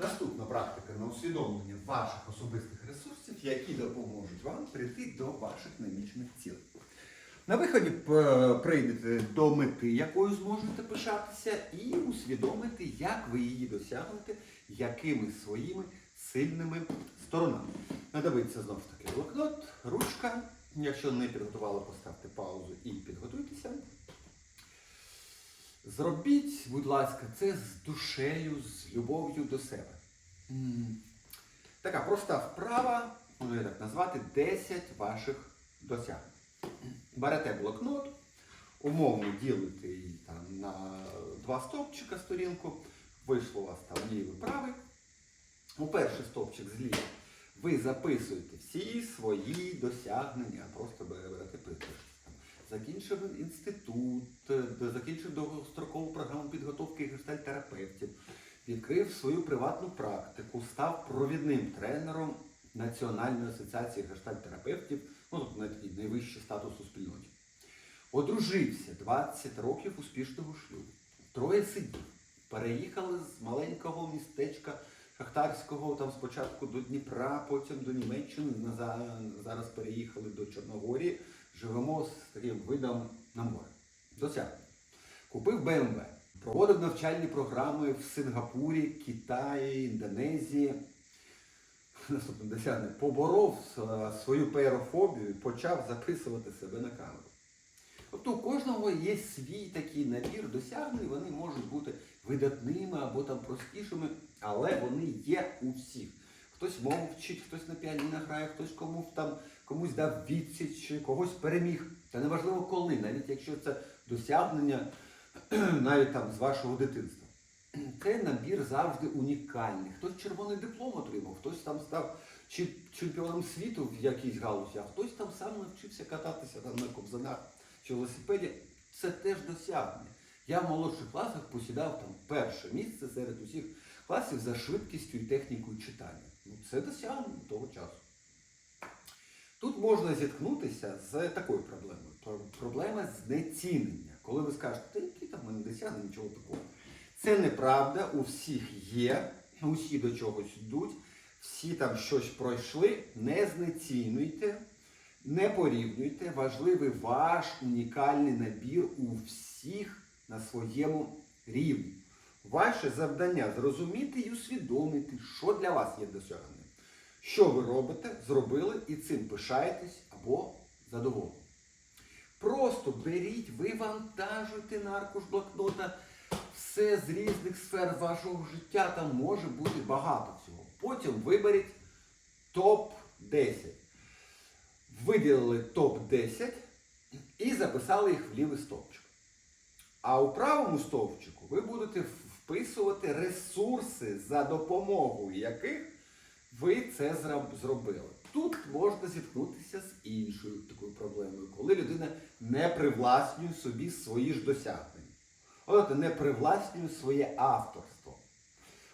Наступна практика на усвідомлення ваших особистих ресурсів, які допоможуть вам прийти до ваших намічених цілей. На виході прийдете до мети, якою зможете пишатися, і усвідомити, як ви її досягнете, якими своїми сильними сторонами. Надивиться знову ж таки блокнот, ручка. Якщо не підготували, поставте паузу і підготуйтеся. Зробіть, будь ласка, це з душею, з любов'ю до себе. Така проста вправа, можна її так назвати, 10 ваших досягнень. Берете блокнот, умовно ділите її там на два стовпчика сторінку, вийшло у вас там лівий правий. У перший стовпчик зліва ви записуєте всі свої досягнення, просто берете пишете. Закінчив інститут, е, закінчив довгострокову програму підготовки гештальтерапевтів, відкрив свою приватну практику, став провідним тренером Національної асоціації гештальтерапевтів, ну тобто на такий найвищий статус у спільноті. Одружився 20 років успішного шлюбу. Троє сидів. Переїхали з маленького містечка Шахтарського, там спочатку до Дніпра, потім до Німеччини. Зараз переїхали до Чорногорії. Живемо з таким видом на море. Досягнення. Купив БМВ. Проводив навчальні програми в Сингапурі, Китаї, Індонезії. Наступне досягнення. Поборов свою пейрофобію і почав записувати себе на камеру. Тобто у кожного є свій такий набір досягнень, вони можуть бути видатними або там простішими, але вони є у всіх. Хтось мову вчить, хтось на піаніно грає, хтось комусь там комусь дав відсіч, когось переміг. Та неважливо коли, навіть якщо це досягнення навіть там з вашого дитинства. Цей набір завжди унікальний. Хтось червоний диплом отримав, хтось там став чемпіоном світу в якійсь галузі, а хтось там сам навчився кататися там на кобзанах чи велосипеді. Це теж досягнення. Я в молодших класах посідав там перше місце серед усіх класів за швидкістю і технікою читання. Ну, це досягнення того часу. Тут можна зіткнутися з такою проблемою. Проблема знецінення. Коли ви скажете, та які там мене досягнення, нічого такого. Це неправда, у всіх є, усі до чогось йдуть, всі там щось пройшли, не знецінуйте, не порівнюйте. Важливий ваш унікальний набір у всіх на своєму рівні. Ваше завдання зрозуміти і усвідомити, що для вас є досягненням. Що ви робите, зробили і цим пишаєтесь або задоволені. Просто беріть, вивантажуйте на аркуш блокнота все з різних сфер вашого життя, там може бути багато цього. Потім виберіть топ-10. Виділили топ-10 і записали їх в лівий стовпчик. А у правому стовпчику ви будете вписувати ресурси, за допомогою яких ви це зробили. Тут можна зіткнутися з іншою такою проблемою, коли людина не привласнює собі свої ж досягнення. От не привласнює своє авторство.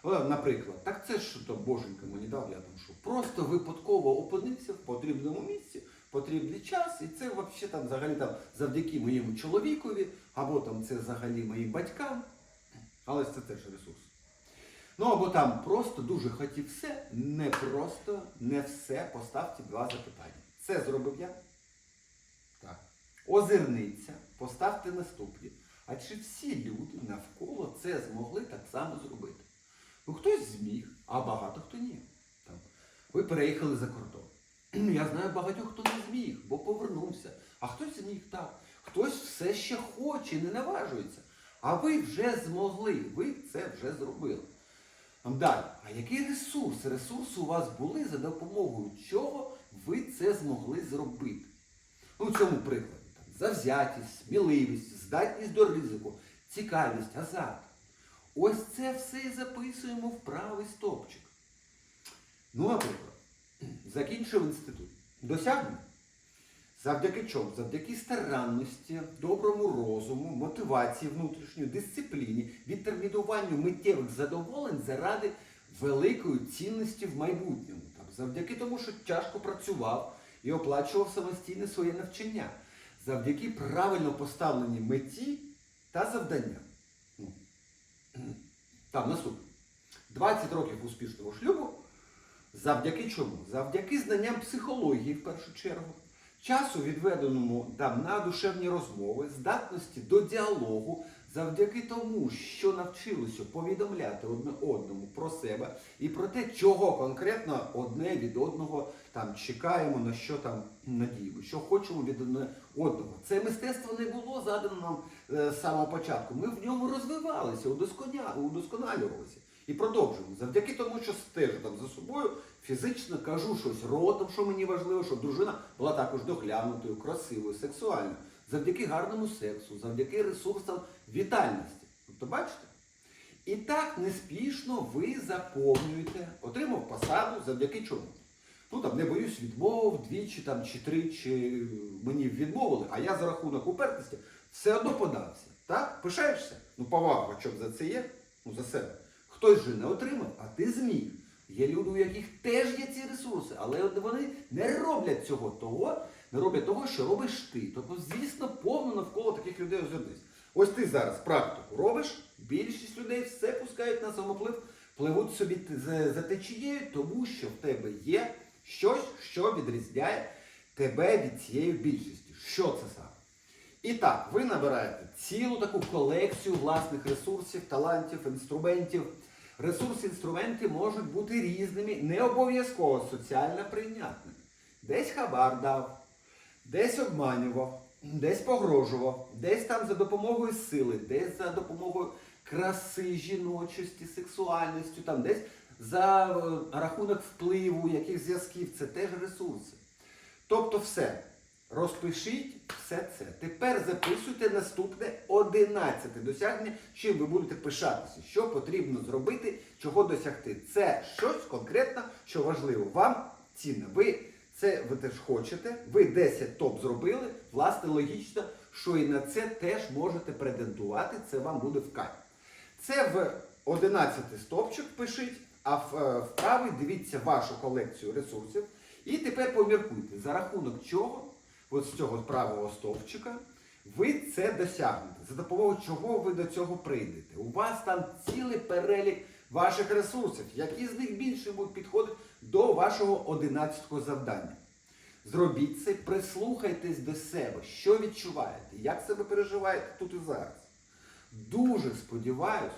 Наприклад, так це ж то боженька мені дав, я там що. Просто випадково опинився в потрібному місці, потрібний час, і це взагалі там там завдяки моєму чоловікові, або там це взагалі моїм батькам. Але це теж ресурс. Ну або там просто дуже хотів все, не просто, не все, поставте два запитання. Це зробив я? Так. Озирніться, поставте наступні. А чи всі люди навколо це змогли так само зробити? Ну хтось зміг, а багато хто ні. Там. Ви переїхали за кордон. Я знаю багатьох, хто не зміг, бо повернувся. А хтось зміг так. Хтось все ще хоче, не наважується. А ви вже змогли, ви це вже зробили. Далі, а який ресурс? Ресурси у вас були за допомогою чого ви це змогли зробити? Ну, в цьому прикладі там, завзятість, сміливість, здатність до ризику, цікавість, азарт. Ось це все і записуємо в правий стопчик. Ну, наприклад, закінчив інститут. Досягнення? Завдяки чому? Завдяки старанності, доброму розуму, мотивації внутрішньої, дисципліні, відтермінуванню миттєвих задоволень заради великої цінності в майбутньому. Там, завдяки тому, що тяжко працював і оплачував самостійне своє навчання, завдяки правильно поставленій меті та завданням. Ну, Там наступне. 20 років успішного шлюбу. Завдяки чому? Завдяки знанням психології в першу чергу, часу, відведеному там на душевні розмови, здатності до діалогу, завдяки тому, що навчилися повідомляти одне одному про себе і про те, чого конкретно одне від одного там чекаємо, на що там надіємо, що хочемо від одне одного. Це мистецтво не було задано нам е, з самого початку. Ми в ньому розвивалися, удосконалювалися. І продовжуємо. Завдяки тому, що стежу там за собою, фізично кажу щось ротом, що мені важливо, щоб дружина була також доглянутою, красивою, сексуальною. Завдяки гарному сексу, завдяки ресурсам вітальності. Тобто, бачите? І так неспішно ви заповнюєте, отримав посаду завдяки чому? Ну там не боюсь відмов, двічі там, чи тричі мені відмовили, а я за рахунок упертості все одно подався. Так? Пишаєшся? Ну повага, що за це є? Ну за себе. Хтось же не отримав, а ти зміг. Є люди, у яких теж є ці ресурси, але вони не роблять цього того, не роблять того, що робиш ти. Тобто, звісно, повно навколо таких людей озирнись. Ось ти зараз практику робиш, більшість людей все пускають на самоплив, пливуть собі за, течією, тому що в тебе є щось, що відрізняє тебе від цієї більшості. Що це саме? І так, ви набираєте цілу таку колекцію власних ресурсів, талантів, інструментів. Ресурси, інструменти можуть бути різними, не обов'язково соціально прийнятними. Десь хабар дав, десь обманював, десь погрожував, десь там за допомогою сили, десь за допомогою краси, жіночості, сексуальності, там десь за е, рахунок впливу, яких зв'язків, це теж ресурси. Тобто все. Розпишіть все це. Тепер записуйте наступне 11 досягнення, чим ви будете пишатися, що потрібно зробити, чого досягти. Це щось конкретно, що важливо вам цінне. Ви це ви теж хочете, ви 10 топ зробили, власне, логічно, що і на це теж можете претендувати, це вам буде в кайф. Це в 11 стопчик пишіть, а е, в правий дивіться вашу колекцію ресурсів. І тепер поміркуйте, за рахунок чого, от з цього правого стовпчика, ви це досягнете, за допомогою чого ви до цього прийдете. У вас там цілий перелік ваших ресурсів, які з них більше будуть підходити до вашого 11-го завдання. Зробіть це, прислухайтесь до себе, що відчуваєте, як себе переживаєте тут і зараз. Дуже сподіваюся,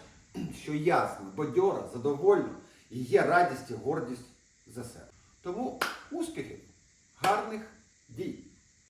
що ясно, бадьора, задовольно і є радість і гордість за себе. Тому успіхів, гарних дій!